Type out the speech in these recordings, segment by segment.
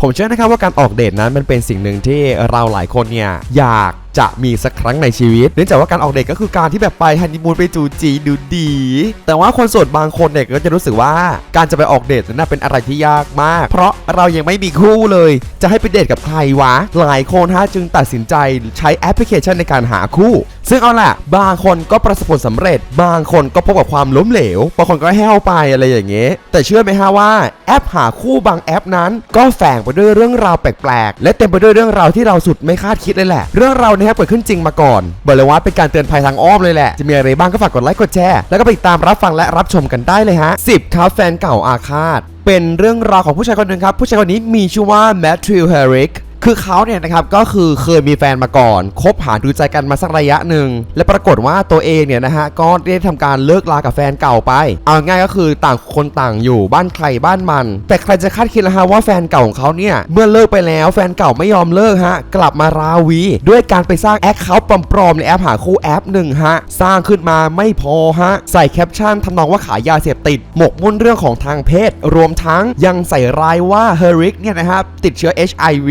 ผมเชื่อนะครับว่าการออกเดทนั้นมันเป็นสิ่งหนึ่งที่เราหลายคนเนี่ยอยากจะมีสักครั้งในชีวิต เนื่องจากว่าการออกเดทก็คือการที่แบบไปฮันนีมูนไปจูจีดูดี แต่ว่าคนโสดบางคนเนี่ยก็จะรู้สึกว่าการจะไปออกเดทนั้นเป็นอะไรที่ยากมาก เพราะเรายังไม่มีคู่เลย จะให้ไปเดทกับใครวะ หลายคนฮะจึงตัดสินใจใช้แอปพลิเคชันในการหาคู่ ซึ่งเอาล่ะ บางคนก็ประสบผลสำเร็จ บางคนก็พบกับความล้มเหลว บางคนก็แห้วไปอะไรอย่างเงี้ยแต่เชื่อไหมฮะว่าแอปหาคู่บางแอปนั้น ก็แฝงไปด้วยเรื่องราวแปลกๆ และเต็มไปด้วยเรื่องราวที่เราสุดไม่คาดคิดเลยแหละ เรื่องราวนะครับเกิดขึ้นจริงมาก่อนบอกเลยว่าเป็นการเตือนภัยทางอ้อมเลยแหละ จะมีอะไรบ้างก็ฝากกดไลค์กดแชร์แล้วก็ไปติดตามรับฟังและรับชมกันได้เลยฮะ10ครับแฟนเก่าอาฆาตเป็นเรื่องราวของผู้ชายคนหนึ่งครับผู้ชายคนนี้มีชื่อว่าแมทธิวเฮริก คือเขาเนี่ยนะครับก็คือเคยมีแฟนมาก่อน คบหาดูใจกันมาสักระยะหนึ่ง และปรากฏว่าตัวเองเนี่ยนะฮะก็ได้ทำการเลิกลากับแฟนเก่าไป เอาง่ายก็คือต่างคนต่างอยู่บ้านใครบ้านมัน แต่ใครจะคาดคิดนะฮะว่าแฟนเก่าของเขาเนี่ยเมื่อเลิกไปแล้วแฟนเก่าไม่ยอมเลิกฮะกลับมาราวี ด้วยการไปสร้างแอคเคาท์ปลอมๆในแอปหาคู่แอปหนึ่งฮะสร้างขึ้นมาไม่พอฮะใส่แคปชั่นทำนองว่าขายยาเสพติดหมกมุ่นเรื่องของทางเพศ รวมทั้งยังใส่รายว่าเฮริกเนี่ยนะครับติดเชื้อ HIV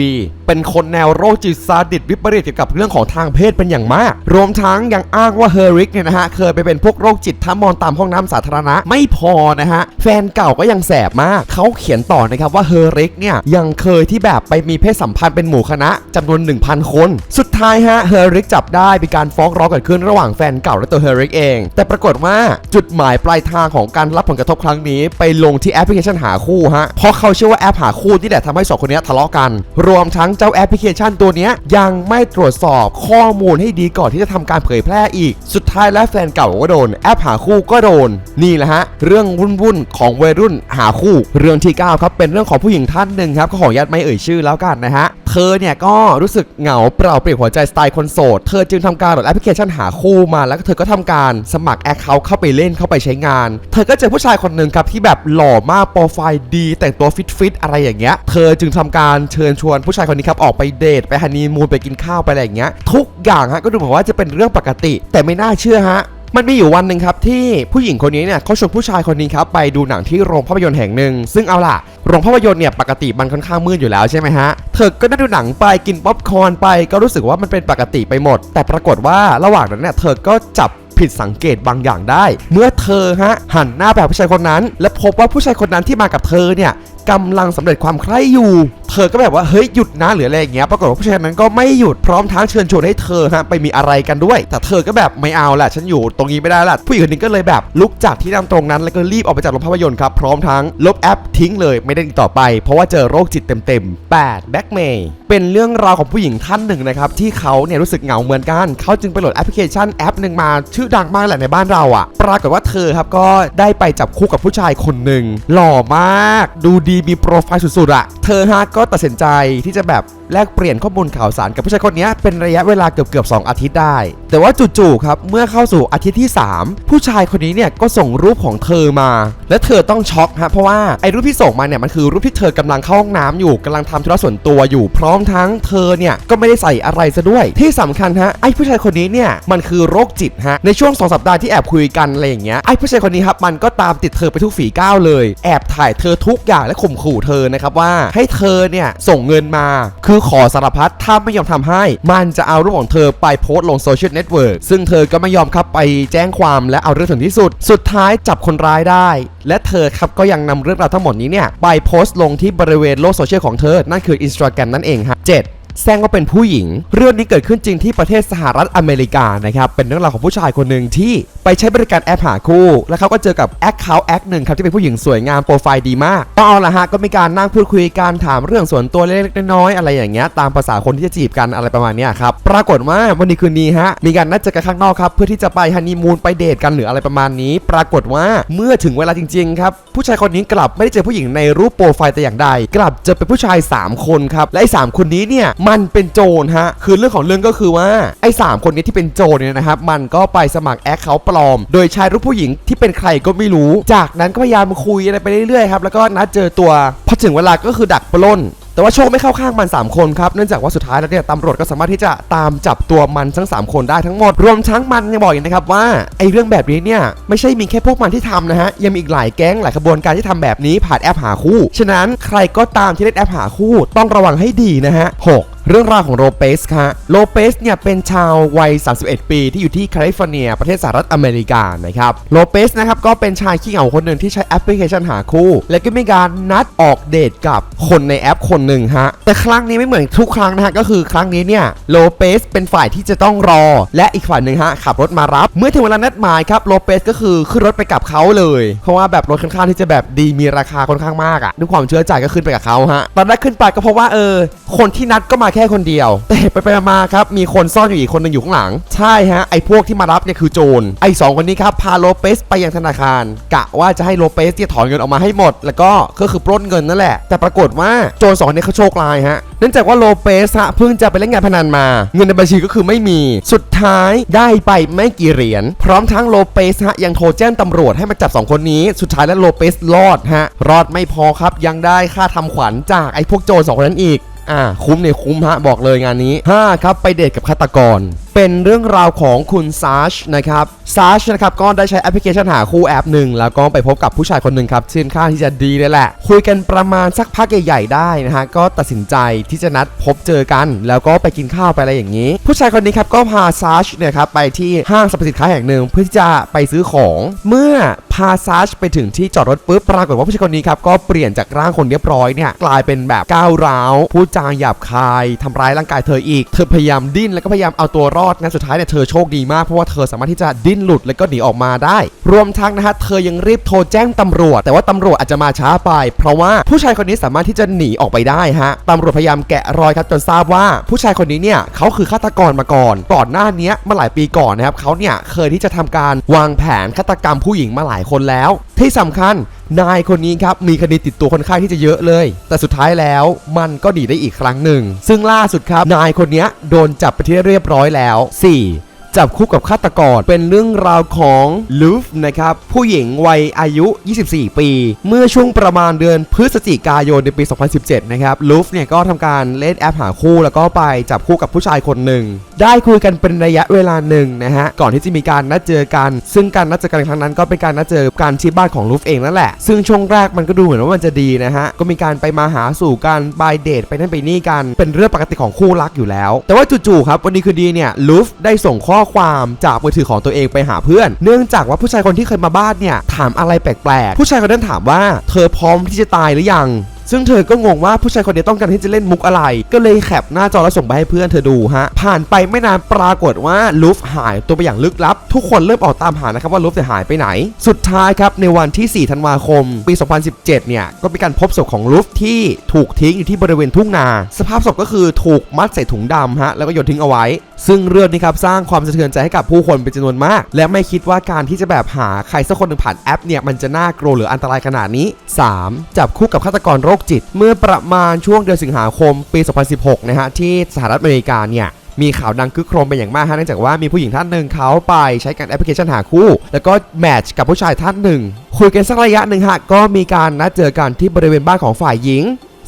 เป็นคนแนวโรคจิตซาดิสวิปริตเกี่ยวกับเรื่องของทางเพศเป็นอย่างมาก รวมทั้งยังอ้างว่าเฮอริกเนี่ยนะฮะเคยไปเป็นพวกโรคจิตท้ามอนตามห้องน้ำสาธารณะไม่พอนะฮะแฟนเก่าก็ยังแสบมากเขาเขียนต่อนะครับว่าเฮอริกเนี่ยยังเคยที่แบบไปมีเพศสัมพันธ์เป็นหมู่คณะจำนวน 1,000 คน สุดท้ายฮะเฮอริกจับได้มีการฟ้องร้องเกิดขึ้นระหว่างแฟนเก่าและตัวเฮอริกเอง แต่ปรากฏว่าจุดหมายปลายทางของการรับผลกระทบครั้งนี้ ไปลงที่แอปพลิเคชันหาคู่ฮะเพราะเขาเชื่อว่าแอปหาคู่นี่แหละทำให้สองคนนี้ทะเลาะกัน รวมทั้งเจ้าแอปพลิเคชันตัวนี้ยังไม่ตรวจสอบข้อมูลให้ดีก่อนที่จะทำการเผยแพร่อีก สุดท้ายแล้วแฟนเก่าก็โดน แอปหาคู่ก็โดน นี่แหละฮะ เรื่องวุ่นๆของวัยรุ่นหาคู่ เรื่องที่ 9 ครับ เป็นเรื่องของผู้หญิงท่านหนึ่งครับก็ขออนุญาตไม่เอ่ยชื่อแล้วกันนะฮะ เธอเนี่ยก็รู้สึกเหงาเปล่าเปลี่ยวหัวใจสไตล์คนโสด เธอจึงทำการโหลดแอปพลิเคชันหาคู่มาแล้วก็เธอก็ทำการสมัครแอคเคาท์เข้าไปเล่นเข้าไปใช้งาน เธอก็เจอผู้ชายคนหนึ่งครับที่แบบหล่อมากโปรไฟล์ดี แต่งตัวฟิตฟิตๆอะไรอย่างเงี้ย เธอจึงทำการเชิญชวนผู้ชายคนนี้ครับออกไปเดทไปฮันนีมูนไปกินข้าวไปอะไรอย่างเงี้ยทุกอย่างฮะก็ดูเหมือนว่าจะเป็นเรื่องปกติ แต่ไม่น่าเชื่อฮะมันมีอยู่วันหนึ่งครับที่ผู้หญิงคนนี้เนี่ยเขาชวนผู้ชายคนนี้ครับไปดูหนังที่โรงภาพยนตร์แห่งหนึ่ง ซึ่งเอาล่ะ โรงภาพยนตร์เนี่ยปกติมันค่อนข้างมืดอยู่แล้วใช่ไหมฮะ เธอก็นั่งดูหนังไปกินป๊อปคอร์นไปก็รู้สึกว่ามันเป็นปกติไปหมด แต่ปรากฏว่าระหว่างนั้นเนี่ยเธอก็จับผิดสังเกตบางอย่างได้ เมื่อเธอฮะหันหน้าไปหาผู้ชายคนนั้น และพบว่าผู้ชายคนนั้นที่มากับเธอเนี่ย กำลังสำเร็จความใคร่อยู่ เธอก็แบบว่าเฮ้ยหยุดนะหรืออะไรอย่างเงี้ยปรากฏว่าผู้ชายนั้นก็ไม่หยุดพร้อมทั้งเชิญชวนให้เธอฮะไปมีอะไรกันด้วย แต่เธอก็แบบไม่เอาแหละฉันอยู่ตรงนี้ไม่ได้ละผู้หญิงคนนี้ก็เลยแบบลุกจากที่นั่งตรงนั้นแล้วก็รีบออกไปจากโรงภาพยนตร์ครับพร้อมทั้งลบแอปทิ้งเลยไม่ได้อีกต่อไป เพราะว่าเจอโรคจิตเต็มๆ8 b a c k m a y เป็นเรื่องราวของผู้หญิงท่านหนึ่งนะครับที่เขาเนี่ยรู้สึกเหงาเหมือนกันเขาจึงไปโหลดแอปพลิเคชันแอปหนึ่งมาชื่อดังมากแหละในบ้านเราอะ ปรากฏว่าเธอครับก็ได้ไปจับคู่กับผู้ชายคนหนึ่งหล่อมาก ดูดีมีโปรไฟล์สุดๆอะเธอฮะก็ตัดสินใจที่จะแบบ แลกเปลี่ยนข้อมูลข่าวสารกับผู้ชายคนนี้เป็นระยะเวลาเกือบเกือบ2อาทิตย์ได้ แต่ว่าจู่ๆครับเมื่อเข้าสู่อาทิตย์ที่ 3 ผู้ชายคนนี้เนี่ยก็ส่งรูปของเธอมา และเธอต้องช็อกฮะเพราะว่าไอ้รูปที่ส่งมาเนี่ยมันคือรูปที่เธอกำลังเข้าห้องน้ำอยู่กำลังทำธุระส่วนตัวอยู่พร้อมทั้งเธอเนี่ยก็ไม่ได้ใส่อะไรซะด้วย ที่สำคัญฮะไอ้ผู้ชายคนนี้เนี่ยมันคือโรคจิตฮะในช่วง 2 สัปดาห์ที่แอบคุยกันอะไรอย่างเงี้ยไอ้ผู้ชายคนนี้ครับมันก็ตามติดเธอไปทุกฝีก้าวเลย แอบถ่ายเธอทุกอย่างและข่มขู่เธอนะครับว่าให้เธอเนี่ยส่งเงินมาคือขอสารพัดถ้าไม่ยอมทำให้ มันจะเอารูปของเธอไปโพสต์ลงโซเชียลเน็ตเวิร์กซึ่งเธอก็ไม่ยอมครับไปแจ้งความและเอาเรื่องถึงที่สุด สุดท้ายจับคนร้ายได้ และเธอครับก็ยังนำเรื่องราวทั้งหมดนี้เนี่ยไปโพสต์ลงที่บริเวณโลกโซเชียลของเธอ นั่นคือ Instagram นั่นเองฮะ 7 แซงว่าเป็นผู้หญิง เรื่องนี้เกิดขึ้นจริงที่ประเทศสหรัฐอเมริกานะครับเป็นเรื่องราวของผู้ชายคนหนึ่งที่ไปใช้บริการแอปหาคู่ แล้วเขาก็เจอกับแอคเคาท์แอคหนึ่งครับที่เป็นผู้หญิงสวยงามโปรไฟล์ดีมากก็เอาละฮะก็มีการนั่งพูดคุยการถามเรื่องส่วนตัวเล็กๆน้อยๆอะไรอย่างเงี้ยตามภาษาคนที่จะจีบกันอะไรประมาณเนี้ยครับปรากฏว่าวันนี้คืนนี้ฮะมีการนัดเจอกันข้างนอกครับเพื่อที่จะไปฮันนีมูนไปเดทกันหรืออะไรประมาณนี้ ปรากฏว่าเมื่อถึงเวลาจริงๆครับผู้ชายคนนี้กลับไม่ได้เจอผู้หญิงในรูปโปรไฟล์แต่อย่างใด กลับเจอเป็นผู้ชาย 3 คนครับและไอ้สคนนี้เนี่ยมันเป็นโจรฮะคือเรื่องของเรื่องก็คือว่าไอ้สามคนนี้ที่เป็นโจรเนี่ยนะครับมันก็ไปสมัครแอคเคาปลอม โดยใช้รูปผู้หญิงที่เป็นใครก็ไม่รู้ จากนั้นก็พยายามคุยอะไรไปเรื่อยๆครับแล้วก็นัดเจอตัวพอถึงเวลาก็คือดักปล้นแต่ว่าโชคไม่เข้าข้างมัน 3 คนครับ เนื่องจากว่าสุดท้ายแล้วเนี่ยตำรวจก็สามารถที่จะตามจับตัวมันทั้ง 3 คนได้ทั้งหมด รวมทั้งมันยังบอกอีกนะครับว่าไอ้เรื่องแบบนี้เนี่ยไม่ใช่มีแค่พวกมันที่ทำนะฮะ ยังมีอีกหลายแก๊งหลายขบวนการที่ทำแบบนี้ผ่านแอปหาคู่ ฉะนั้นใครก็ตามที่เล่นแอปหาคู่ต้องระวังให้ดีนะฮะ 6 เรื่องราวของโลเปสครับโลเปสเนี่ยเป็นชาววัย 31 ปีที่อยู่ที่แคลิฟอร์เนีย ประเทศสหรัฐอเมริกานะครับโลเปสนะครับก็เป็นชายขี้เหงาคนหนึ่งที่ใช้แอปพลิเคชันหาคู่ และก็มีการนัดออกเดทกับคนในแอปคนหนึ่งฮะแต่ครั้งนี้ไม่เหมือนทุกครั้งนะฮะก็คือครั้งนี้เนี่ยโลเปสเป็นฝ่ายที่จะต้องรอ และอีกฝ่ายหนึ่งฮะขับรถมารับ เมื่อถึงเวลานัดหมายครับโลเปสก็คือขึ้นรถไปกับเขาเลย เพราะว่าแบบรถค่อนข้างที่จะแบบดีมีราคาค่อนข้างมากอะด้วยความเชื่อใจก็ขึ้นไปกับเขาฮะตอนแรกขึ้นไปก็เพราะว่าเออคนที่นัดก็มาแค่คนเดียว แต่ไปไปมาๆครับมีคนซ่อนอยู่อีกคนหนึ่งอยู่ข้างหลัง ใช่ฮะไอ้พวกที่มารับเนี่ยคือโจรไอ้สองคนนี้ครับพาโลเปสไปยังธนาคาร กะว่าจะให้โลเปสที่ยถอนเงินออกมาให้หมด แล้วก็ก็คือปล้นเงินนั่นแหละ แต่ปรากฏว่าโจรสองคนนี้เขาโชคร้ายฮะเนื่องจากว่าโลเปสฮะเพิ่งจะไปเล่นงานพนันมา เงินในบัญชีก็คือไม่มี สุดท้ายได้ไปไม่กี่เหรียญพร้อมทั้งโลเปสฮะยังโทรแจ้งตำรวจให้มาจับสองคนนี้ สุดท้ายแล้วโลเปสรอดฮะรอดไม่พอครับยังได้ค่าทำขวัญจากไอ้พวกโจรสองคนนั้นอีกอ่าคุ้มเนี่ยคุ้มฮะบอกเลยงานนี้ 5 ครับไปเดทกับฆาตกร เป็นเรื่องราวของคุณซาชนะครับซาชนะครับก็ได้ใช้แอปพลิเคชันหาคู่แอปหนึ่งแล้วก็ไปพบกับผู้ชายคนหนึ่งครับซึ่งค่อนข้างที่จะดีเลยแหละ คุยกันประมาณสักพักใหญ่ๆได้นะฮะก็ตัดสินใจที่จะนัดพบเจอกัน แล้วก็ไปกินข้าวไปอะไรอย่างนี้ ผู้ชายคนนี้ครับก็พาซาชเนี่ยครับไปที่ห้างสรรพสินค้าแห่งหนึ่งเพื่อที่จะไปซื้อของ เมื่อพาซาชไปถึงที่จอดรถปุ๊บปรากฏว่าผู้ชายคนนี้ครับก็เปลี่ยนจากร่างคนเรียบร้อยเนี่ยกลายเป็นแบบก้าวร้าวพูดจาหยาบคายทำร้ายร่างกายเธออีก เธอพยายามดิ้นแล้วก็พยายามเอาตัวรอดงั้นสุดท้ายเนี่ยเธอโชคดีมากเพราะว่าเธอสามารถที่จะดิ้นหลุดแล้วก็หนีออกมาได้ รวมทั้งนะฮะเธอยังรีบโทรแจ้งตำรวจ แต่ว่าตำรวจอาจจะมาช้าไป เพราะว่าผู้ชายคนนี้สามารถที่จะหนีออกไปได้ฮะตำรวจพยายามแกะรอยครับจนทราบว่าผู้ชายคนนี้เนี่ยเขาคือฆาตกรมาก่อน ก่อนหน้านี้เมื่อหลายปีก่อนนะครับเขาเนี่ยเคยที่จะทำการวางแผนฆาตกรรมผู้หญิงมาหลายคนแล้ว ที่สำคัญ นายคนนี้ครับมีคดีติดตัวค่อนข้างที่จะเยอะเลย แต่สุดท้ายแล้วมันก็ดีได้อีกครั้งหนึ่ง ซึ่งล่าสุดครับนายคนนี้โดนจับไปที่เรียบร้อยแล้ว 4. จับคู่กับฆาตกร เป็นเรื่องราวของลูฟนะครับ ผู้หญิงวัยอายุ 24 ปี เมื่อช่วงประมาณเดือนพฤศจิกายนในปี 2017 นะครับลูฟเนี่ยก็ทำการเล่นแอปหาคู่แล้วก็ไปจับคู่กับผู้ชายคนหนึ่ง ได้คุยกันเป็นระยะเวลาหนึ่งนะฮะ ก่อนที่จะมีการนัดเจอกัน ซึ่งการนัดเจอกันครั้งนั้น ก็เป็นการนัดเจอกันที่บ้านของลูฟเองนั่นแหละ ซึ่งช่วงแรกมันก็ดูเหมือนว่ามันจะดีนะฮะ ก็มีการไปมาหาสู่กันบายเดทไปนั่นไปนี่กัน เป็นเรื่องปกติของคู่รักอยู่แล้ว แต่ว่าจู่ๆครับวันนี้คือดีเนี่ยลูฟได้ส่งข้อความจากมือถือของตัวเองไปหาเพื่อน เนื่องจากว่าผู้ชายคนที่เคยมาบ้านเนี่ยถามอะไรแปลกๆ ผู้ชายคนนั้นถามว่าเธอพร้อมที่จะตายหรือยังซึ่งเธอก็งงว่าผู้ชายคนนี้ต้องการที่จะเล่นมุกอะไร ก็เลยแคปหน้าจอแล้วส่งไปให้เพื่อนเธอดูฮะ ผ่านไปไม่นานปรากฏว่าลูฟหายตัวไปอย่างลึกลับ ทุกคนเริ่มออกตามหานะครับว่าลูฟจะหายไปไหน สุดท้ายครับในวันที่ 4 ธันวาคม ปี 2017 เนี่ย ก็มีการพบศพของลูฟที่ถูกทิ้งอยู่ที่บริเวณทุ่งนา สภาพศพก็คือถูกมัดใส่ถุงดำฮะ แล้วก็โยนทิ้งเอาไว้ ซึ่งเรื่องนี้ครับสร้างความสะเทือนใจให้กับผู้คนเป็นจำนวนมาก และไม่คิดว่าการที่จะแบบหาใครสักคนหนึ่งผ่านแอปเนี่ยมันจะน่ากลัวหรืออันตรายขนาดนี้ 3. จับคู่กับฆาตกรโรคจิต เมื่อประมาณช่วงเดือนสิงหาคมปี 2016 นะฮะที่สหรัฐอเมริกาเนี่ยมีข่าวดังคึกโครมเป็นอย่างมากฮะเนื่องจากว่ามีผู้หญิงท่านหนึ่งเขาไปใช้การแอปพลิเคชันหาคู่ แล้วก็แมทช์กับผู้ชายท่านหนึ่งคุยกันสักระยะหนึ่งฮะก็มีการนัดเจอกันที่บริเวณบ้านของฝ่ายหญิง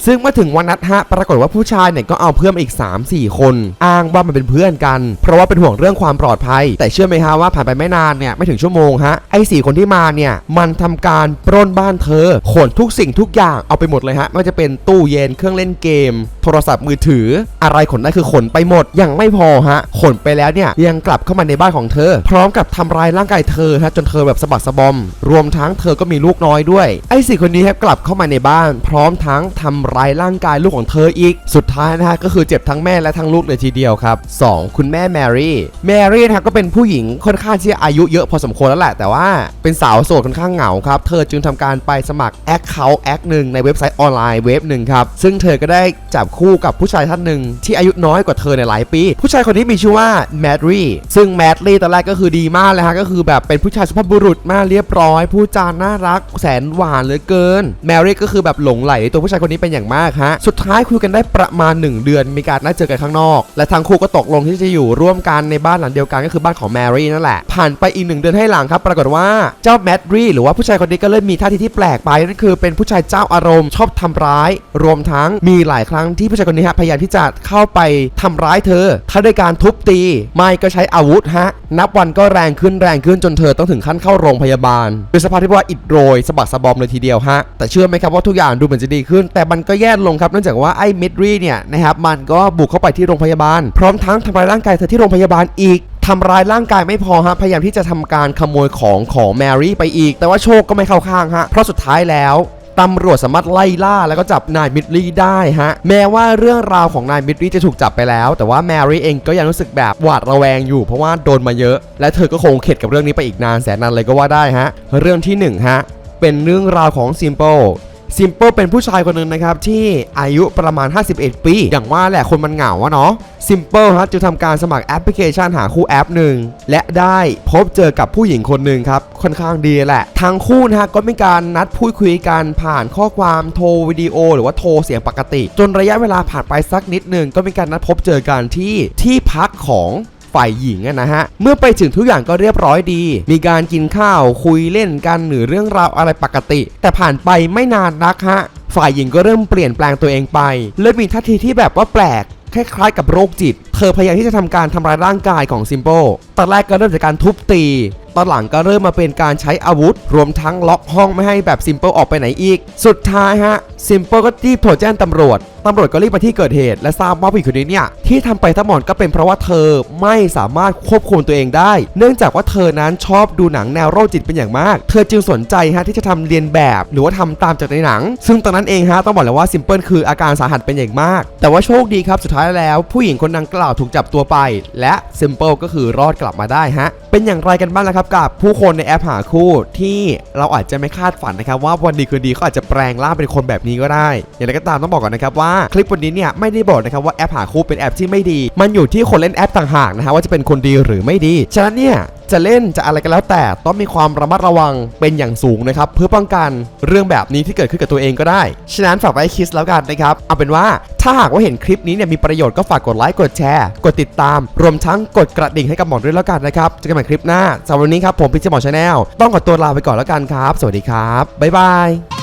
ซึ่งเมื่อถึงวันนัดฮะปรากฏว่าผู้ชายเนี่ยก็เอาเพื่อนมาอีก 3-4 คน อ้างว่ามันเป็นเพื่อนกัน เพราะว่าเป็นห่วงเรื่องความปลอดภัย แต่เชื่อไหมฮะว่าผ่านไปไม่นานเนี่ยไม่ถึงชั่วโมงฮะไอ้สี่คนที่มาเนี่ยมันทำการปล้นบ้านเธอขนทุกสิ่งทุกอย่างเอาไปหมดเลยฮะไม่ว่าจะเป็นตู้เย็นเครื่องเล่นเกม โทรศัพท์มือถือ อะไรขนได้คือขนไปหมดยังไม่พอฮะขนไปแล้วเนี่ยยังกลับเข้ามาในบ้านของเธอ พร้อมกับทำร้ายร่างกายเธอฮะจนเธอแบบสะบักสะบอม รวมทั้งเธอก็มีลูกน้อยด้วยไอ้สี่คนนี้ครับกลับเข้ามาในบ้าน พร้อมทั้งทำร้ายร่างกายลูกของเธออีก สุดท้ายนะฮะก็คือเจ็บทั้งแม่และทั้งลูกเลยทีเดียวครับ 2. คุณแม่แมรี่ แมรี่นะก็เป็นผู้หญิงค่อนข้างที่อายุเยอะพอสมควรแล้วแหละ แต่ว่าเป็นสาวโสดค่อนข้างเหงาครับ เธอจึงทำการไปสมัครแอคเคาท์แอคหนึ่งในเว็บไซต์ออนไลน์เว็บหนึ่งครับ ซึ่งเธอก็ได้จับคู่กับผู้ชายท่านหนึ่งที่อายุน้อยกว่าเธอในหลายปี ผู้ชายคนนี้มีชื่อว่าแมรี่ซึ่งแมรี่ตอนแรกก็คือดีมากเลยฮะก็คือแบบเป็นผู้ชายสุภาพบุรุษมากเรียบร้อย ผู้จาน่ารักแสนหวานเหลือเกินแมรี่ก็คือแบบหลงไหลตัวผู้ชายคนนี้เป็นอย่างอย่างมากฮะ สุดท้ายคุยกันได้ประมาณ 1 เดือน มีการนัดเจอกันข้างนอก และทั้งคู่ก็ตกลงที่จะอยู่ร่วมกันในบ้านหลังเดียวกันก็คือบ้านของแมรี่นั่นแหละ ผ่านไปอีกหนึ่งเดือนให้หลังครับ ปรากฏว่าเจ้าแมดรี่หรือว่าผู้ชายคนนี้ก็เริ่มมีท่าทีที่แปลกไปนั่นคือเป็นผู้ชายเจ้าอารมณ์ชอบทำร้าย รวมทั้งมีหลายครั้งที่ผู้ชายคนนี้ฮะพยายามที่จะเข้าไปทำร้ายเธอทั้งด้วยการทุบตี ไม่ก็ใช้อาวุธฮะ นับวันก็แรงขึ้นแรงขึ้นจนเธอต้องถึงขั้นเข้าโรงพยาบาลโดยสภาพที่ว่าอิดโรยสะบักสะบอมเลยทีเดียวฮะแต่เชื่อไหมครับว่าทุกอย่างดูเหมือนจะดีขึ้นแต่มันกแย่ลงครับเนื่องจากว่าไอ้มิดรีเนี่ยนะครับมันก็บุกเข้าไปที่โรงพยาบาล พร้อมทั้งทำร้ายร่างกายเธอที่โรงพยาบาลอีกทำร้ายร่างกายไม่พอฮะพยายามที่จะทำการขโมยของของแมรี่ไปอีก แต่ว่าโชคก็ไม่เข้าข้างฮะเพราะสุดท้ายแล้วตำรวจสามารถไล่ล่าแล้วก็จับนายมิดลีได้ฮะ แม้ว่าเรื่องราวของนายมิดลีจะถูกจับไปแล้ว แต่ว่าแมรี่เองก็ยังรู้สึกแบบหวาดระแวงอยู่เพราะว่าโดนมาเยอะ และเธอก็คงเข็ดกับเรื่องนี้ไปอีกนานแสนนานเลยก็ว่าได้ฮะ เรื่องที่หนึ่งฮะเป็นเรื่องราวของซิม p ป e ซิม p ป e เป็นผู้ชายคนหนึ่งนะครับ ที่อายุประมาณ 51 ปี อย่างว่าแหละคนมันเหงาอะเนาะซิม p ป e ฮะจึงทำการสมัครแอปพลิเคชันหาคู่แอปหนึ่ง และได้พบเจอกับผู้หญิงคนหนึ่งครับ ค่อนข้างดีแหละ ทั้งคู่นะฮะก็มีการนัดพูดคุยกันผ่านข้อความโทรวิดีโอ หรือว่าโทรเสียงปกติ จนระยะเวลาผ่านไปสักนิดหนึ่งก็มีการนัดพบเจอกันที่ที่พักของ ฝ่ายหญิงอะนะฮะ เมื่อไปถึงทุกอย่างก็เรียบร้อยดี มีการกินข้าวคุยเล่นกันหรือเรื่องราวอะไรปกติ แต่ผ่านไปไม่นานนักฮะ ฝ่ายหญิงก็เริ่มเปลี่ยนแปลงตัวเองไป เริ่มมีท่าทีที่แบบว่าแปลกคล้ายๆกับโรคจิต ธอพยายามที่จะทำการทำร้ายร่างกายของซิม p ป e ตอนแรกก็เริ่มจากการทุบตี ตอนหลังก็เริ่มมาเป็นการใช้อาวุธ รวมทั้งล็อกห้องไม่ให้แบบซิม p ป e ออกไปไหนอีก สุดท้ายฮะซิม p ป e ก็รีบโทรแจ้งตำรวจ ตำรวจก็รีบมาที่เกิดเหตุ และทราบว่าผู้หญิงคนนี้เนี่ยที่ทำไปทั้งหมดก็เป็นเพราะว่าเธอไม่สามารถควบคุมตัวเองได้ เนื่องจากว่าเธอนั้นชอบดูหนังแนวโรคจิตเป็นอย่างมาก เธอจึงสนใจฮะที่จะทำเรียนแบบ หรือว่าทำตามจากในหนัง ซึ่งตอนนั้นเองฮะต้องบอกเลยว่าซิมเปิลคืออาการสาหัสเป็นอย่างมาก แต่ว่าโชคดีครับสุดท้ายแล้วผู้หญิงคนดังกล่าวถูกจับตัวไป และซิมเปิลก็คือรอดกลับมาได้ฮะ เป็นอย่างไรกันบ้างล่ะครับกับ ผู้คนในแอปหาคู่ที่เราอาจจะไม่คาดฝันนะครับว่าวันดีคืนดีเขาอาจจะแปลงร่างเป็นคนแบบนี้ก็ได้ อย่างไรก็ตามต้องบอกก่อนนะครับว่าคลิปวันนี้เนี่ยไม่ได้บอกนะครับว่าแอปหาคู่เป็นแอปที่ไม่ดี มันอยู่ที่คนเล่นแอปต่างหากนะฮะว่าจะเป็นคนดีหรือไม่ดี ฉะนั้นเนี่ย จะเล่นจะอะไรก็แล้วแต่ต้องมีความระมัดระวังเป็นอย่างสูงนะครับเพื่อป้องกันเรื่องแบบนี้ที่เกิดขึ้นกับตัวเองก็ได้ ฉะนั้นฝากไว้คิดแล้วกันนะครับเอาเป็นว่าถ้าหากว่าเห็นคลิปนี้เนี่ยมีประโยชน์ก็ฝากกดไลค์กดแชร์ กดติดตาม รวมทั้งกดกระดิ่งให้กับหมอด้วยแล้วกันนะครับเจอกันใหม่คลิปหน้าสำหรับวันนี้ครับผมพิจิหมอชาแนลต้องขอตัวลาไปก่อนแล้วกันครับ สวัสดีครับบ๊ายบาย